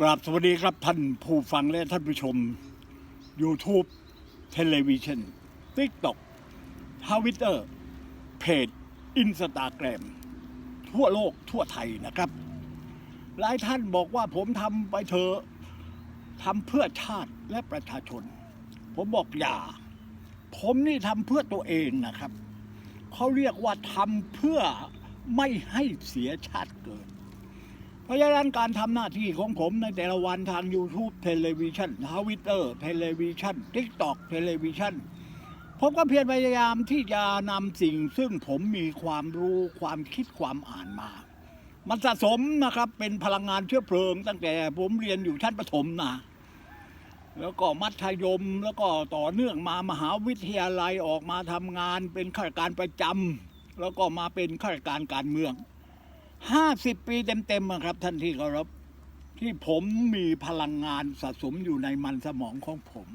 กราบสวัสดีครับท่านผู้ฟังและท่านผู้ชม YouTube เทเลวิชัน TikTok ทวิตเตอร์เพจอินสตาแกรมทั่วโลกทั่วไทยนะครับ หลายท่านบอกว่าผมทำไปเถอะทำเพื่อชาติและประชาชน ผมบอกอย่า ผมนี่ทำเพื่อตัวเองนะครับ เขาเรียกว่าทำเพื่อไม่ให้เสียชาติเกิด เพราะฉะนั้นการทำหน้าที่ของผมในแต่ละวันทาง YouTube เทเลวิชันทวิตเตอร์เทเลวิชันทิกตอกเทเลวิชันผมก็เพียรพยายามที่จะนำสิ่งซึ่งผมมีความรู้ความคิดความอ่านมา มันสะสมนะครับเป็นพลังงานเชื้อเพลิง ตั้งแต่ผมเรียนอยู่ชั้นประถมนะแล้วก็มัธยมแล้วก็ต่อเนื่องมามหาวิทยาลัยออกมาทำงานเป็นข้าราชการประจำแล้วก็มาเป็นข้าราชการการเมือง ห้าสิบปีเต็มๆอะครับท่านที่เคารพที่ผมมีพลังงานสะสมอยู่ในมันสมองของผม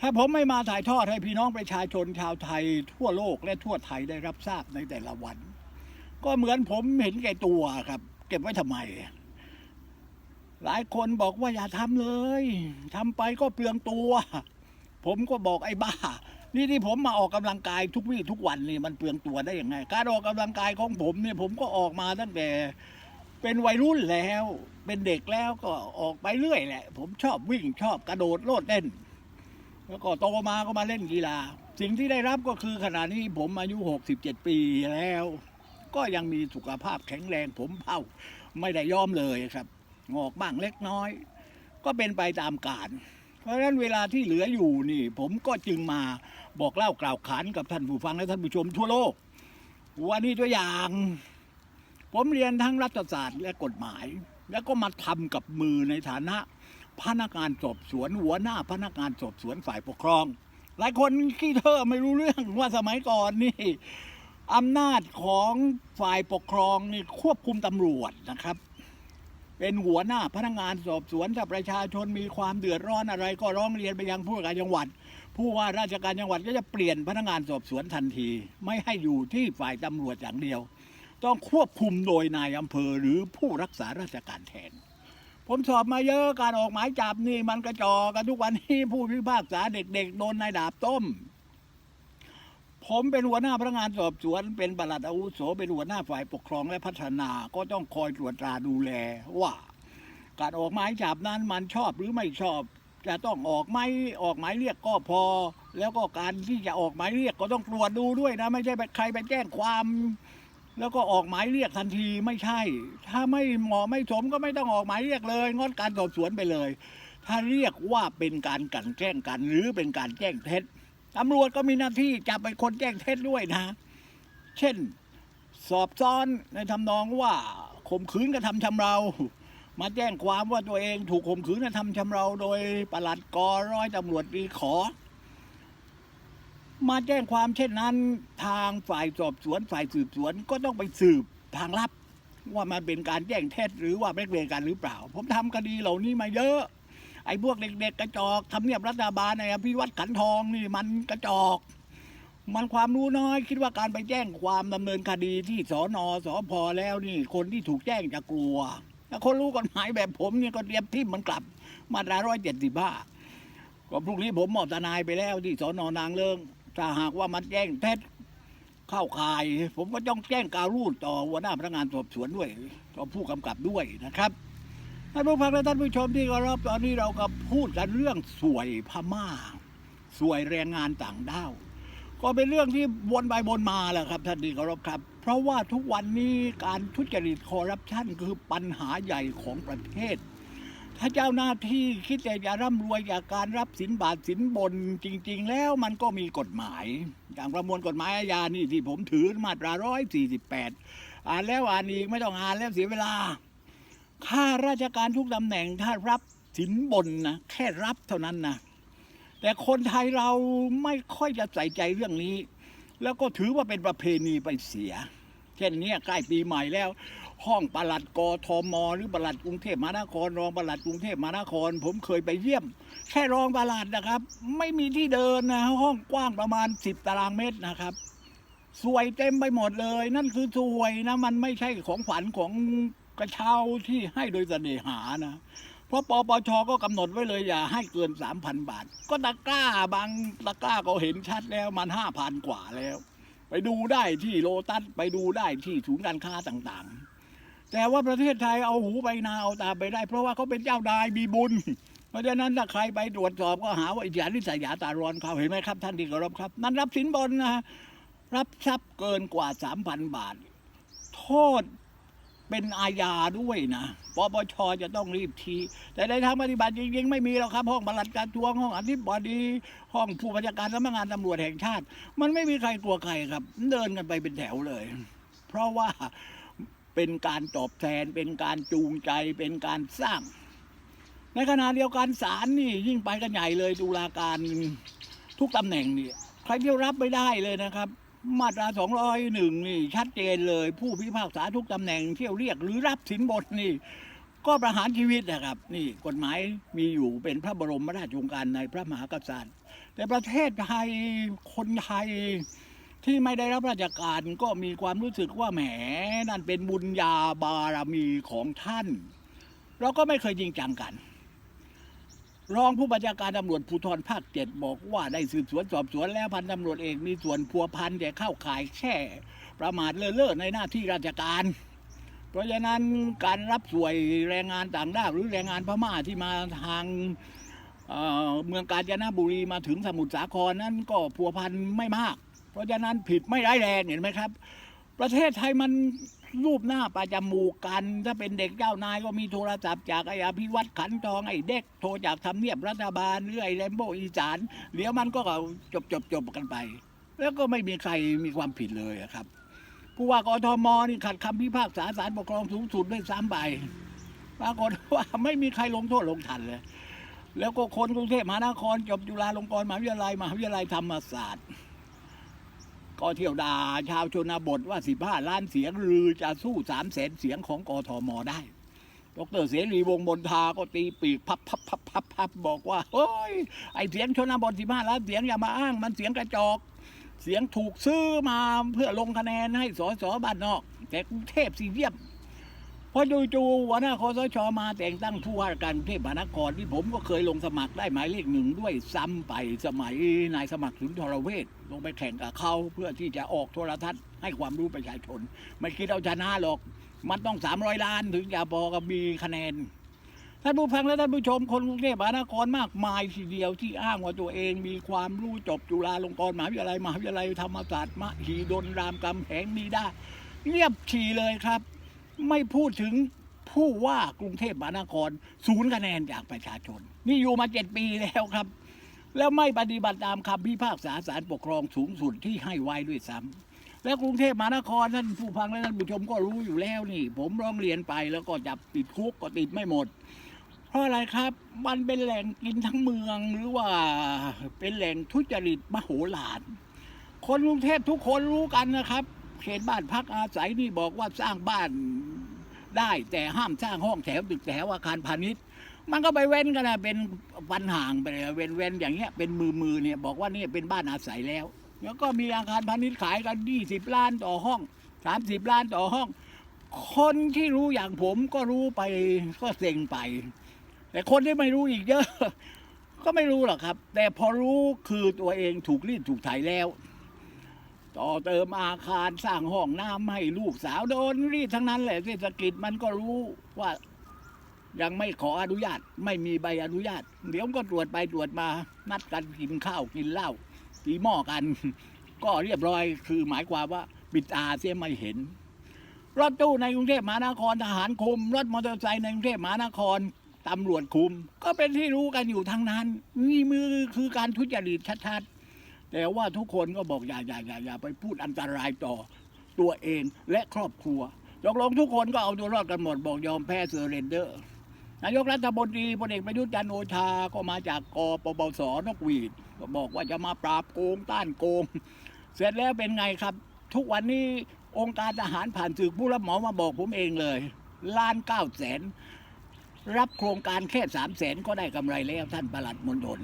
ถ้าผมไม่มาถ่ายทอดให้พี่น้องประชาชนชาวไทย ทั่วโลกและทั่วไทยได้รับทราบในแต่ละวัน ก็เหมือนผมเห็นแก่ตัวครับ เก็บไว้ทำไม หลายคนบอกว่าอย่าทำเลยทำไปก็เปลืองตัว ผมก็บอกไอ้บ้า นี่ที่ผมมาออกกำลังกายทุกวี่ทุกวันนี่มันเปลืองตัวได้ยังไง การออกกำลังกายของผมเนี่ยผมก็ออกมาตั้งแต่เป็นวัยรุ่นแล้ว เป็นเด็กแล้วก็ออกไปเรื่อยแหละ ผมชอบวิ่งชอบกระโดดโลดเต้นแล้วก็โตมาก็มาเล่นกีฬา สิ่งที่ได้รับก็คือขณะนี้ผมอายุ 67 ปีแล้ว ก็ยังมีสุขภาพแข็งแรงผมเผาไม่ได้ยอมเลยครับ งอกบ้างเล็กน้อย ก็เป็นไปตามกาล เพราะฉะนั้นเวลาที่เหลืออยู่นี่ ผมก็จึงมาบอกเล่ากล่าวขานกับท่านผู้ฟังและท่านผู้ชมทั่วโลกว่านี่ตัวอย่าง ผมเรียนทั้งรัฐศาสตร์และกฎหมาย แล้วก็มาทำกับมือในฐานะพนักงานสอบสวนหัวหน้าพนักงานสอบสวนฝ่ายปกครอง หลายคนขี้เธอไม่รู้เรื่องว่าสมัยก่อนนี่อำนาจของฝ่ายปกครองนี่ควบคุมตำรวจนะครับ เป็นหัวหน้าพนักงานสอบสวนถ้าประชาชนมีความเดือดร้อนอะไร ก็ร้องเรียนไปยังผู้ว่าการจังหวัด ผู้ว่าราชการจังหวัดก็จะเปลี่ยนพนักงานสอบสวนทันที ไม่ให้อยู่ที่ฝ่ายตำรวจอย่างเดียว ต้องควบคุมโดยนายอำเภอหรือผู้รักษาราชการแทน ผมสอบมาเยอะการออกหมายจับนี่มันกระจอกกันทุกวันนี้ผู้พิพากษาเด็ก ๆ โดนนายดาบต้ม ผมเป็นหัวหน้าพนักงานสอบสวน เป็นปลัดอาวุโสเป็นหัวหน้าฝ่ายปกครองและพัฒนาก็ต้องคอยตรวจตราดูแลว่า การออกหมายจับนั้นมันชอบหรือไม่ชอบ จะต้องออกไหมออกหมายเรียกก็พอ แล้วก็การที่จะออกหมายเรียกก็ต้องตรวจดูด้วยนะ ไม่ใช่ใครไปแจ้งความ แล้วก็ออกหมายเรียกทันทีไม่ใช่ ถ้าไม่เหมาะไม่สมก็ไม่ต้องออกหมายเรียกเลยงดการสอบสวนไปเลย ถ้าเรียกว่าเป็นการกันแกล้งกันหรือเป็นการแจ้งเท็จ ตำรวจก็มีหน้าที่จับไปคนแจ้งเท็จด้วยนะ เช่น สอบซ้อนในทำนองว่าข่มขืนกระทำชำเรา มาแจ้งความว่าตัวเองถูกข่มขืนกระทำชำเรา โดยปลัดกอร้อยตำรวจดีขอ มาแจ้งความเช่นนั้น ทางฝ่ายสอบสวนฝ่ายสืบสวนก็ต้องไปสืบทางลับว่ามันเป็นการแจ้งเท็จหรือว่าแบล็กเมย์กันหรือเปล่า ผมทำคดีเหล่านี้มาเยอะ ไอ้พวกเด็ก ๆ กระจอกทำเนียบรัฐบาลในอภิวัตขันทองนี่มันกระจอก มันความรู้น้อยคิดว่าการไปแจ้งความดำเนินคดีที่สอนอสอพอแล้วนี่ คนที่ถูกแจ้งจะกลัวถ้าคนรู้กฎหมายแบบผมเนี่ยก็เตรียมทิ่มมันกลับ มาตราร้อยเจ็ดสิบห้าก็พรุ่งนี้ผมมอบทนายไปแล้วที่สอนอนางเลิงถ้าหากว่ามันแจ้งเท็จเข้าข่าย ผมก็ต้องแจ้งการูดต่อหัวหน้าพนักงานสอบสวนด้วยต่อผู้กำกับด้วยนะครับ ท่านผู้ฟังและท่านผู้ชมที่เคารพตอนนี้เราก็พูดกันเรื่องสวยพม่า สวยแรงงานต่างด้าว ก็เป็นเรื่องที่วนไปวนมาแหละครับ ท่านที่เคารพครับ เพราะว่าทุกวันนี้การทุจริตคอร์รัปชันคือปัญหาใหญ่ของประเทศ ถ้าเจ้าหน้าที่คิดแต่จะร่ำรวยจากการรับสินบาทสินบนจริง ๆ แล้วมันก็มีกฎหมาย อย่างประมวลกฎหมายอาญานี่ที่ผมถือมาตราร้อยสี่สิบแปดอ่านแล้วอ่านอีกไม่ต้องอ่านแล้วเสียเวลา ข้าราชการทุกตำแหน่งถ้ารับสินบนนะแค่รับเท่านั้นนะแต่คนไทยเราไม่ค่อยจะใส่ใจเรื่องนี้ แล้วก็ถือว่าเป็นประเพณีไปเสีย เช่นนี้ใกล้ปีใหม่แล้ว ห้องปลัดกทม หรือปลัดกรุงเทพมหานคร รองปลัดกรุงเทพมหานคร ผมเคยไปเยี่ยม แค่รองปลัดนะครับ ไม่มีที่เดินนะห้องกว้างประมาณ 10 ตารางเมตรนะครับสวยเต็มไปหมดเลย นั่นคือสวยนะ มันไม่ใช่ของขวัญของ กระเช้าที่ให้โดยเสน่หานะ เพราะปปชก็กำหนดไว้เลยอย่าให้เกินสามพันบาท ก็ตะกร้าบางตะกร้าก็เห็นชัดแล้วมันห้าพันกว่าแล้ว ไปดูได้ที่โลตัสไปดูได้ที่ศูนย์การค้าต่างๆ แต่ว่าประเทศไทยเอาหูไปนาเอาตาไปได้ เพราะว่าเขาเป็นเจ้านายมีบุญเพราะฉะนั้นถ้าใครไปตรวจสอบก็หาว่าอิจฉาริษยาตาร้อนเขาเห็นไหมครับ ท่านที่เคารพครับ มันรับสินบนนะรับทรัพย์เกินกว่าสามพันบาท โทษ เป็นอาญาด้วยนะปปชจะต้องรีบทีแต่ในทางปฏิบัติจริงๆไม่มีหรอกครับ ห้องปลัดการทวงห้องอธิบดีห้องผู้บัญชาการสำนักงานตำรวจแห่งชาติ มันไม่มีใครกลัวใครครับ เดินกันไปเป็นแถวเลย เพราะว่าเป็นการตอบแทนเป็นการจูงใจเป็นการสร้าง ในขณะเดียวกันศาลนี่ยิ่งไปกันใหญ่เลยตุลาการทุกตำแหน่งนี่ใครเที่รับไม่ได้เลยนะครับ มาตราสองร้อยหนึ่งนี่ ชัดเจนเลย ผู้พิพากษาทุกตำแหน่งเที่ยวเรียกหรือรับสินบนนี่ ก็ประหารชีวิตนะครับ นี่กฎหมายมีอยู่เป็นพระบรมราชโองการในพระมหากษัตริย์ แต่ประเทศไทยคนไทยที่ไม่ได้รับราชการก็มีความรู้สึกว่าแหมนั่นเป็นบุญญาบารมีของท่าน เราก็ไม่เคยจริงจังกัน รองผู้บัญชาการตำรวจภูธรภาคเจ็ดบอกว่าได้สืบสวนสอบสวนแล้วพันตำรวจเอกมีส่วนพัวพันแต่เข้าข่ายแค่ประมาทเลินเล่อในหน้าที่ราชการ เพราะฉะนั้นการรับสวยแรงงานต่างด้าวหรือแรงงานพม่าที่มาทางเเมืองกาญจนบุรีมาถึงสมุทรสาครนั้นก็พัวพันไม่มาก เพราะฉะนั้นผิดไม่ร้ายแรงเห็นไหมครับ ประเทศไทยมัน รูปหน้าประจมูกกัน ถ้าเป็นเด็กเจ้านายก็มีโทรศัพท์จากไอ้อภิวัตขันทองไอ้เด็กโทรจากทำเนียบรัฐบาลหรือไอ้แรมโบอีสานเดี๋ยวมันก็จบจบจบกันไป แล้วก็ไม่มีใครมีความผิดเลยครับ ผู้ว่ากทมนี่ขัดคำพิพากษาศาลปกครองสูงสุดด้วยซ้ำไปปรากฏว่าไม่มีใครลงโทษลงทันเลย แล้วก็คนกรุงเทพมหานครจบจุฬาลงกรณ์มหาวิทยาลัยมหาวิทยาลัยธรรมศาสตร์ ก็เที่ยวด่าชาวชนบทว่า 15 ล้านเสียงหรือจะสู้3แสนเสียงของกทมได้ ดรเสรีวงบนทาก็ตีปีกพับพับพับพับพับบอกว่าเฮ้ยไอเสียงชนบท15ล้านเสียงอย่ามาอ้างมันเสียงกระจอกเสียงถูกซื้อมาเพื่อลงคะแนนให้สสบ้านนอก แต่กรุงเทพสีเยี่ยม พอจู่ๆหัวหน้าคอสชมาแต่งตั้งผู้ว่าการกรุงเทพมหานครที่ผมก็เคยลงสมัครได้หมายเลขหนึ่งด้วยซ้ำไปสมัยนายสมัครสุนทรเวชลงไปแข่งกับเขาเพื่อที่จะออกโทรทัศน์ให้ความรู้ประชาชน ไม่คิดเอาชนะหรอก มันต้องสามร้อยล้านถึงจะพอกับมีคะแนนท่านผู้ฟังและท่านผู้ชมคนกรุงเทพมหานครมากมายทีเดียวที่อ้างว่าตัวเองมีความรู้จบจุฬาลงกรณ์มหาวิทยาลัยมหาวิทยาลัยธรรมศาสตร์มหิดลรามคำแหงนีได้เงียบฉี่เลยครับ ไม่พูดถึงผู้ว่ากรุงเทพมหานครศูนย์คะแนนจากประชาชน นี่อยู่มาเจ็ดปีแล้วครับ แล้วไม่ปฏิบัติตามคำพิพากษาศาลปกครองสูงสุดที่ให้ไว้ด้วยซ้ำแล้วกรุงเทพมหานครท่านผู้ฟังและท่านผู้ชมก็รู้อยู่แล้วนี่ ผมร้องเรียนไปแล้วก็จับติดคุกก็ติดไม่หมด เพราะอะไรครับ มันเป็นแหล่งกินทั้งเมืองหรือว่าเป็นแหล่งทุจริตมโหฬารคนกรุงเทพทุกคนรู้กันนะครับ เขตบ้านพักอาศัยนี่บอกว่าสร้างบ้านได้แต่ห้ามสร้างห้องแถวตึกแถวอาคารพาณิชย์ มันก็ไปเว้นกันนะเป็นปันห่างไปเลยเว้นเว้นอย่างเงี้ยเป็นมือมือเนี่ยบอกว่านี่เป็นบ้านอาศัยแล้ว แล้วก็มีอาคารพาณิชย์ขายกันยี่สิบล้านต่อห้องสามสิบล้านต่อห้อง คนที่รู้อย่างผมก็รู้ไปก็เซ็งไป แต่คนที่ไม่รู้อีกเยอะ ก็ไม่รู้หรอกครับ แต่พอรู้คือตัวเองถูกรีดถูกไถแล้ว ต่อเติมอาคารสร้างห้องน้ำให้ลูกสาวโดนรีดทั้งนั้นแหละเศรษฐกิจมันก็รู้ว่า ยังไม่ขออนุญาต ไม่มีใบอนุญาต เดี๋ยวก็ตรวจไปตรวจมา นัดกันกินข้าวกินเหล้าตีหม้อกัน ก็เรียบร้อยคือหมายความว่าปิดตาเสียไม่เห็น รถตู้ในกรุงเทพมหานครทหารคุม รถมอเตอร์ไซค์ในกรุงเทพมหานครตำรวจคุม ก็เป็นที่รู้กันอยู่ทั้งนั้น นี่มือคือการทุจริตชัดๆ แต่ว่าทุกคนก็บอกอย่าอย่าอย่าอย่าไปพูดอันตรายต่อตัวเองและครอบครัวตกลงทุกคนก็เอาตัวรอดกันหมดบอกยอมแพ้เซอร์เรนเดอร์นายกรัฐมนตรีพลเอกประยุทธ์จันโอชาก็มาจากกปปสนกหวีดก็บอกว่าจะมาปราบโกงต้านโกง เสร็จแล้วเป็นไงครับ ทุกวันนี้องค์การทหารผ่านสื่อผู้รับเหมามาบอกผมเองเลยล้านเก้าแสนรับโครงการแค่สามแสนก็ได้กำไรแล้วท่านประหลัดมณฑล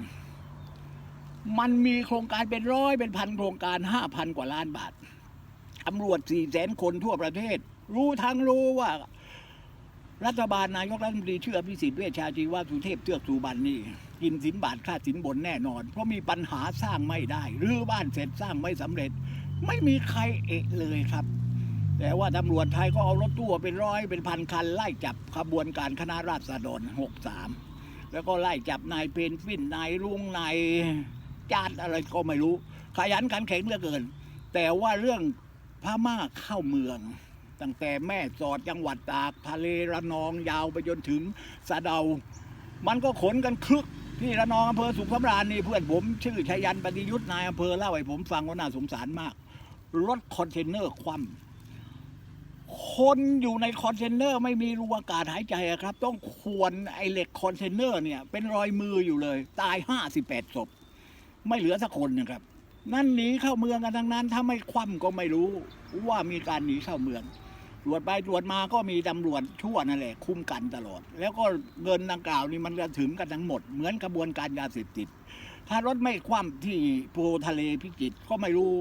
มันมีโครงการเป็นร้อยเป็นพันโครงการห้าพันกว่าล้านบาทตำรวจสี่แสนคนทั่วประเทศ รู้ทั้งรู้ว่า รัฐบาลนายกรัฐมนตรีชื่ออภิสิทธิ์เวชชาชีวะสุเทพเทือกสุบรรณนี่กินสินบาทค่าสินบนแน่นอน เพราะมีปัญหาสร้างไม่ได้รื้อบ้านเสร็จสร้างไม่สำเร็จ ไม่มีใครเอะเลยครับ แต่ว่าตำรวจไทยก็เอารถตู้เป็นร้อยเป็นพันคัน ไล่จับขบวนการคณะราษฎร 63 แล้วก็ไล่จับนายเพนฟินนายลุงนาย จานอะไรก็ไม่รู้ ขยันขันแข็งเหลือเกิน แต่ว่าเรื่องพม่าเข้าเมือง ตั้งแต่แม่สอดจังหวัดตากทะเลระนองยาวไปจนถึงสะเดา มันก็ขนกันคลึกที่ระนองอำเภอสุขสำราญนี่เพื่อนผมชื่อชยันปฏิยุทธ์นายอำเภอเล่าให้ผมฟังว่าน่าสงสารมากรถคอนเทนเนอร์คว่ำคนอยู่ในคอนเทนเนอร์ไม่มีรูอากาศหายใจครับ ต้องควนไอเหล็กคอนเทนเนอร์เนี่ย เป็นรอยมืออยู่เลย ตายห้าสิบแปดศพ ไม่เหลือสักคนนะครับ นั่นหนีเข้าเมืองกันทั้งนั้น ถ้าไม่คว่ำก็ไม่รู้ว่ามีการหนีเข้าเมืองตรวจไปตรวจมาก็มีตำรวจชั่วนั่นแหละคุ้มกันตลอด แล้วก็เงินดังกล่าวนี่มันจะถึงกันทั้งหมด เหมือนกระบวนการยาเสพติด ถ้ารถไม่คว่ำที่โพทะเลพิจิตก็ไม่รู้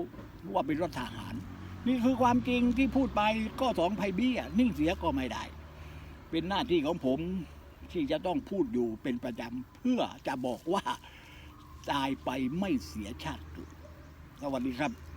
ว่าเป็นรถทหาร นี่คือความจริงที่พูดไปก็สองไพเบี้ยนิ่งเสียก็ไม่ได้ เป็นหน้าที่ของผมที่จะต้องพูดอยู่เป็นประจำเพื่อจะบอกว่า ตายไปไม่เสียชาติสวัสดีครับ